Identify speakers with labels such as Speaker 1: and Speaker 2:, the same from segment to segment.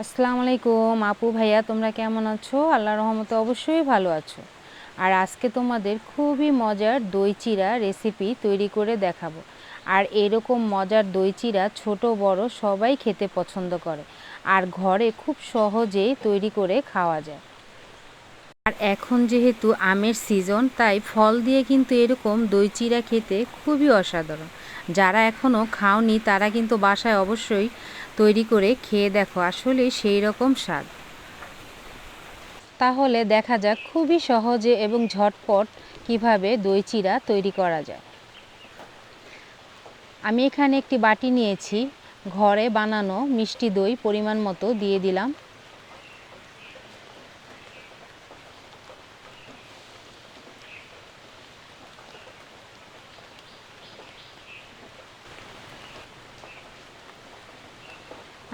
Speaker 1: আসসালামু আলাইকুম। আপু, ভাইয়া, তোমরা কেমন আছো? আল্লাহ রহমতে অবশ্যই ভালো আছো। আর আজকে তোমাদের খুবই মজার দই চিরা রেসিপি তৈরি করে দেখাবো। আর এরকম মজার দই চিরা ছোটো, বড় সবাই খেতে পছন্দ করে। আর ঘরে খুব সহজেই তৈরি করে খাওয়া যায়। আর এখন যেহেতু আমের সিজন তাই ফল দিয়ে কিন্তু এরকম দই চিরা খেতে খুবই অসাধারণ। যারা এখনও খাওনি, তারা কিন্তু বাসায় অবশ্যই তৈরি করে খেয়ে দেখো আসলে সেই রকম স্বাদ। তাহলে দেখা যাক খুবই সহজে এবং ঝটপট কীভাবে দই চিরা তৈরি করা যায়। আমি এখানে একটি বাটি নিয়েছি, ঘরে বানানো মিষ্টি দই পরিমাণ মতো দিয়ে দিলাম।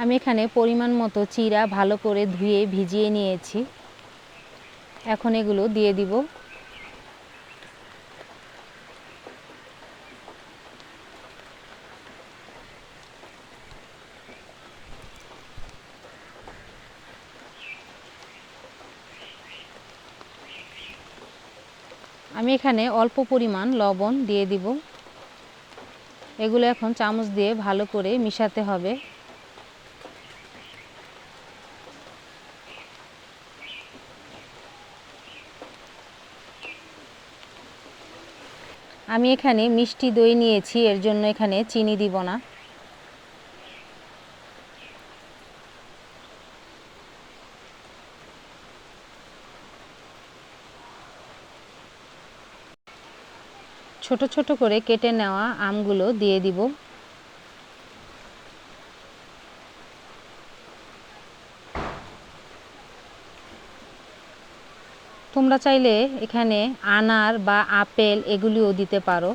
Speaker 1: আমি এখানে পরিমাণ মতো চিরা ভালো করে ধুয়ে ভিজিয়ে নিয়েছি। এখন এগুলো দিয়ে দিব। আমি এখানে অল্প পরিমাণ লবণ দিয়ে দিব। এগুলো এখন চামচ দিয়ে ভালো করে মিশাতে হবে। আমি এখানে মিষ্টি দই নিয়েছি, এর জন্য এখানে চিনি দিব না। ছোট ছোট করে কেটে নেওয়া আমগুলো দিয়ে দিব। তোমরা চাইলে এখানে আনার বা আপেল এগুলিও দিতে পারো।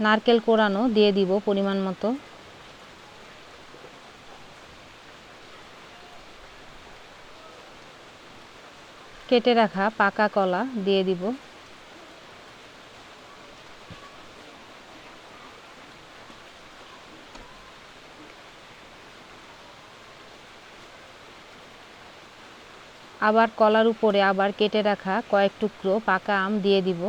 Speaker 1: নারকেল কোরানো দিয়ে দিব পরিমাণ মতো। কেটে রাখা পাকা কলা দিয়ে দিব। আবার কলার উপরে আবার কেটে রাখা কয়েক টুকরো পাকা আম দিয়ে দিব।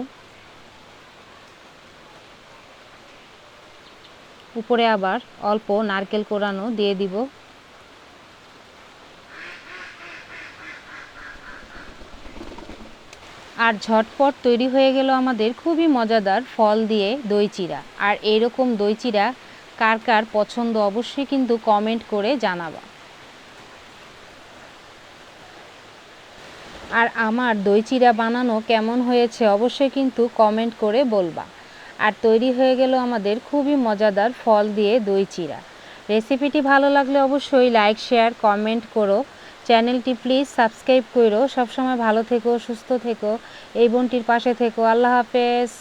Speaker 1: উপরে আবার অল্প নারকেল কোরানো দিয়ে দিব। আর ঝটপট তৈরি হয়ে গেল আমাদের খুবই মজাদার ফল দিয়ে দই চিরা আর এইরকম দই চিরা কার কার পছন্দ অবশ্যই কিন্তু কমেন্ট করে জানাবা। আর আমার দই চিরা বানানো কেমন হয়েছে অবশ্যই কিন্তু কমেন্ট করে বলবা। আর তৈরি হয়ে গেল আমাদের খুবই মজাদার ফল দিয়ে দই চিরা রেসিপিটি ভালো লাগলে অবশ্যই লাইক শেয়ার কমেন্ট করো। চ্যানেলটি প্লিজ সাবস্ক্রাইব করো সবসময় ভালো থেকো, সুস্থ থেকো। এই বোনটির পাশে থেকো। আল্লাহ হাফেজ।